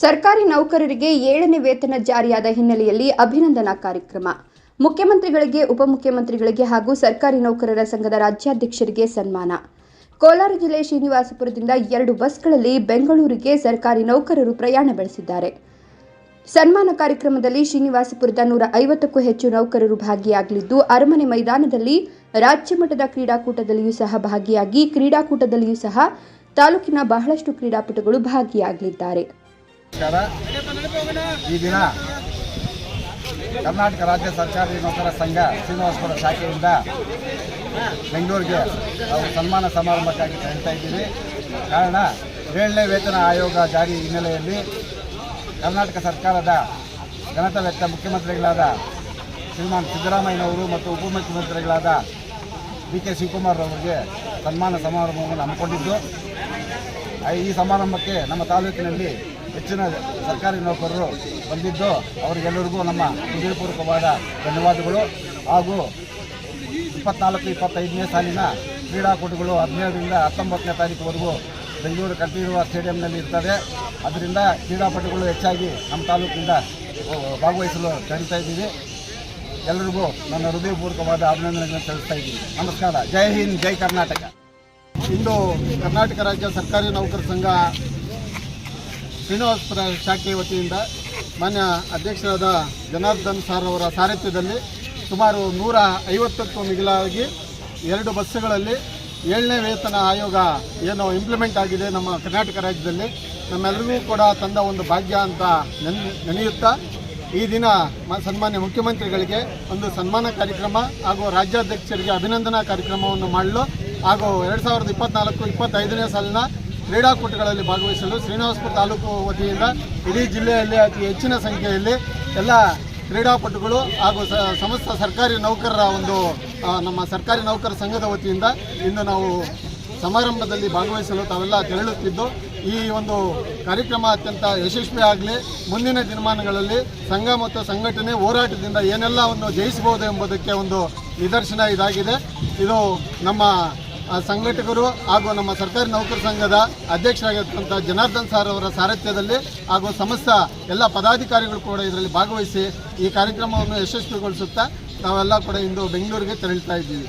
ಸರ್ಕಾರಿ ನೌಕರರಿಗೆ ಏಳನೇ ವೇತನ ಜಾರಿಯಾದ ಹಿನ್ನೆಲೆಯಲ್ಲಿ ಅಭಿನಂದನಾ ಕಾರ್ಯಕ್ರಮ. ಮುಖ್ಯಮಂತ್ರಿಗಳಿಗೆ, ಉಪಮುಖ್ಯಮಂತ್ರಿಗಳಿಗೆ ಹಾಗೂ ಸರ್ಕಾರಿ ನೌಕರರ ಸಂಘದ ರಾಜ್ಯಾಧ್ಯಕ್ಷರಿಗೆ ಸನ್ಮಾನ. ಕೋಲಾರ ಜಿಲ್ಲೆ ಶ್ರೀನಿವಾಸಪುರದಿಂದ ಎರಡು ಬಸ್ಗಳಲ್ಲಿ ಬೆಂಗಳೂರಿಗೆ ಸರ್ಕಾರಿ ನೌಕರರು ಪ್ರಯಾಣ ಬೆಳೆಸಿದ್ದಾರೆ. ಸನ್ಮಾನ ಕಾರ್ಯಕ್ರಮದಲ್ಲಿ ಶ್ರೀನಿವಾಸಪುರದ ನೂರ ಐವತ್ತಕ್ಕೂ ಹೆಚ್ಚು ನೌಕರರು ಭಾಗಿಯಾಗಲಿದ್ದು, ಅರಮನೆ ಮೈದಾನದಲ್ಲಿ ರಾಜ್ಯ ಮಟ್ಟದ ಕ್ರೀಡಾಕೂಟದಲ್ಲಿಯೂ ಸಹ ಭಾಗಿಯಾಗಿ, ಕ್ರೀಡಾಕೂಟದಲ್ಲಿಯೂ ಸಹ ತಾಲೂಕಿನ ಬಹಳಷ್ಟು ಕ್ರೀಡಾಪಟುಗಳು ಭಾಗಿಯಾಗಲಿದ್ದಾರೆ. ಈ ದಿನ ಕರ್ನಾಟಕ ರಾಜ್ಯ ಸರ್ಕಾರಿ ನೌಕರ ಸಂಘ ಶ್ರೀನಿವಾಸಪುರ ಶಾಖೆಯಿಂದ ಬೆಂಗಳೂರಿಗೆ ನಾವು ಸನ್ಮಾನ ಸಮಾರಂಭಕ್ಕಾಗಿ ಹೇಳ್ತಾ ಇದ್ದೀವಿ. ಕಾರಣ ಏಳನೇ ವೇತನ ಆಯೋಗ ಜಾರಿ ಹಿನ್ನೆಲೆಯಲ್ಲಿ ಕರ್ನಾಟಕ ಸರ್ಕಾರದ ಜನತಾ ವೆಚ್ಚ ಮುಖ್ಯಮಂತ್ರಿಗಳಾದ ಶ್ರೀಮಾನ್ ಸಿದ್ದರಾಮಯ್ಯನವರು ಮತ್ತು ಉಪಮುಖ್ಯಮಂತ್ರಿಗಳಾದ ಡಿ ಕೆ ಶಿವಕುಮಾರ್ ಅವರಿಗೆ ಸನ್ಮಾನ ಸಮಾರಂಭವನ್ನು ಹಮ್ಮಿಕೊಂಡಿದ್ದು. ಈ ಸಮಾರಂಭಕ್ಕೆ ನಮ್ಮ ತಾಲೂಕಿನಲ್ಲಿ ಹೆಚ್ಚಿನ ಸರ್ಕಾರಿ ನೌಕರರು ಬಂದಿದ್ದು ಅವರಿಗೆಲ್ಲರಿಗೂ ನಮ್ಮ ಹೃದಯಪೂರ್ವಕವಾದ ಧನ್ಯವಾದಗಳು. ಹಾಗೂ ಇಪ್ಪತ್ನಾಲ್ಕು, ಇಪ್ಪತ್ತೈದನೇ ಸಾಲಿನ ಕ್ರೀಡಾಕೂಟಗಳು ಹದಿನೇಳರಿಂದ ಹತ್ತೊಂಬತ್ತನೇ ತಾರೀಕುವರೆಗೂ ಬೆಂಗಳೂರು ಕಂಠೀರುವ ಸ್ಟೇಡಿಯಂನಲ್ಲಿ ಇರ್ತದೆ ಅದರಿಂದ ಕ್ರೀಡಾಪಟುಗಳು ಹೆಚ್ಚಾಗಿ ನಮ್ಮ ತಾಲೂಕಿನಿಂದ ಭಾಗವಹಿಸಲು ಕರೀತಾ ಇದ್ದೀವಿ. ಎಲ್ಲರಿಗೂ ನನ್ನ ಹೃದಯಪೂರ್ವಕವಾದ ಅಭಿನಂದನೆಗಳನ್ನು ತಿಳಿಸ್ತಾ ಇದ್ದೀನಿ. ನಮಸ್ಕಾರ. ಜೈ ಹಿಂದ್, ಜೈ ಕರ್ನಾಟಕ. ಇಂದು ಕರ್ನಾಟಕ ರಾಜ್ಯ ಸರ್ಕಾರಿ ನೌಕರ ಸಂಘ ಶ್ರೀನಿವಾಸಪುರ ಶಾಖೆ ವತಿಯಿಂದ ಮಾನ್ಯ ಅಧ್ಯಕ್ಷರಾದ ಜನಾರ್ದನ್ ಸಾರ್ ಅವರ ಸಾರಥ್ಯದಲ್ಲಿ ಸುಮಾರು ನೂರ ಐವತ್ತಕ್ಕೂ ಮಿಗಿಲಾಗಿ ಎರಡು ಬಸ್ಸುಗಳಲ್ಲಿ ಏಳನೇ ವೇತನ ಆಯೋಗ ಏನು ಇಂಪ್ಲಿಮೆಂಟ್ ಆಗಿದೆ ನಮ್ಮ ಕರ್ನಾಟಕ ರಾಜ್ಯದಲ್ಲಿ. ನಮ್ಮೆಲ್ಲರಿಗೂ ಕೂಡ ತಂದ ಒಂದು ಭಾಗ್ಯ ಅಂತ ನೆನ್, ನೆನೆಯುತ್ತಾ ಈ ದಿನ ಸನ್ಮಾನ್ಯ ಮುಖ್ಯಮಂತ್ರಿಗಳಿಗೆ ಒಂದು ಸನ್ಮಾನ ಕಾರ್ಯಕ್ರಮ ಹಾಗೂ ರಾಜ್ಯಾಧ್ಯಕ್ಷರಿಗೆ ಅಭಿನಂದನಾ ಕಾರ್ಯಕ್ರಮವನ್ನು ಮಾಡಲು ಹಾಗೂ ಎರಡು ಸಾವಿರದ ಇಪ್ಪತ್ನಾಲ್ಕು, ಇಪ್ಪತ್ತೈದನೇ ಸಾಲಿನ ಕ್ರೀಡಾಕೂಟಗಳಲ್ಲಿ ಭಾಗವಹಿಸಲು ಶ್ರೀನಿವಾಸಪುರ ತಾಲೂಕು ವತಿಯಿಂದ ಇಡೀ ಜಿಲ್ಲೆಯಲ್ಲಿ ಅತಿ ಹೆಚ್ಚಿನ ಸಂಖ್ಯೆಯಲ್ಲಿ ಎಲ್ಲ ಕ್ರೀಡಾಪಟುಗಳು ಹಾಗೂ ಸಮಸ್ತ ಸರ್ಕಾರಿ ನೌಕರರ ಒಂದು ನಮ್ಮ ಸರ್ಕಾರಿ ನೌಕರ ಸಂಘದ ವತಿಯಿಂದ ಇಂದು ನಾವು ಸಮಾರಂಭದಲ್ಲಿ ಭಾಗವಹಿಸಲು ತಾವೆಲ್ಲ ತೆರಳುತ್ತಿದ್ದು, ಈ ಒಂದು ಕಾರ್ಯಕ್ರಮ ಅತ್ಯಂತ ಯಶಸ್ವಿ ಆಗಲಿ, ಮುಂದಿನ ದಿನಮಾನಗಳಲ್ಲಿ ಸಂಘ ಮತ್ತು ಸಂಘಟನೆ ಹೋರಾಟದಿಂದ ಏನೆಲ್ಲವನ್ನು ಜಯಿಸಬಹುದು ಎಂಬುದಕ್ಕೆ ಒಂದು ನಿದರ್ಶನ ಇದಾಗಿದೆ. ಇದು ನಮ್ಮ ಸಂಘಟಕರು ಹಾಗೂ ನಮ್ಮ ಸರ್ಕಾರಿ ನೌಕರ ಸಂಘದ ಅಧ್ಯಕ್ಷರಾಗಿರ್ತಕ್ಕಂಥ ಜನಾರ್ದನ್ ಸಾರ್ ಅವರ ಸಾರಥ್ಯದಲ್ಲಿ ಹಾಗೂ ಸಮಸ್ತ ಎಲ್ಲ ಪದಾಧಿಕಾರಿಗಳು ಕೂಡ ಇದರಲ್ಲಿ ಭಾಗವಹಿಸಿ ಈ ಕಾರ್ಯಕ್ರಮವನ್ನು ಯಶಸ್ವಿಗೊಳಿಸುತ್ತಾ ನಾವೆಲ್ಲ ಕೂಡ ಇಂದು ಬೆಂಗಳೂರಿಗೆ ತೆರಳುತ್ತಾ ಇದ್ದೀವಿ.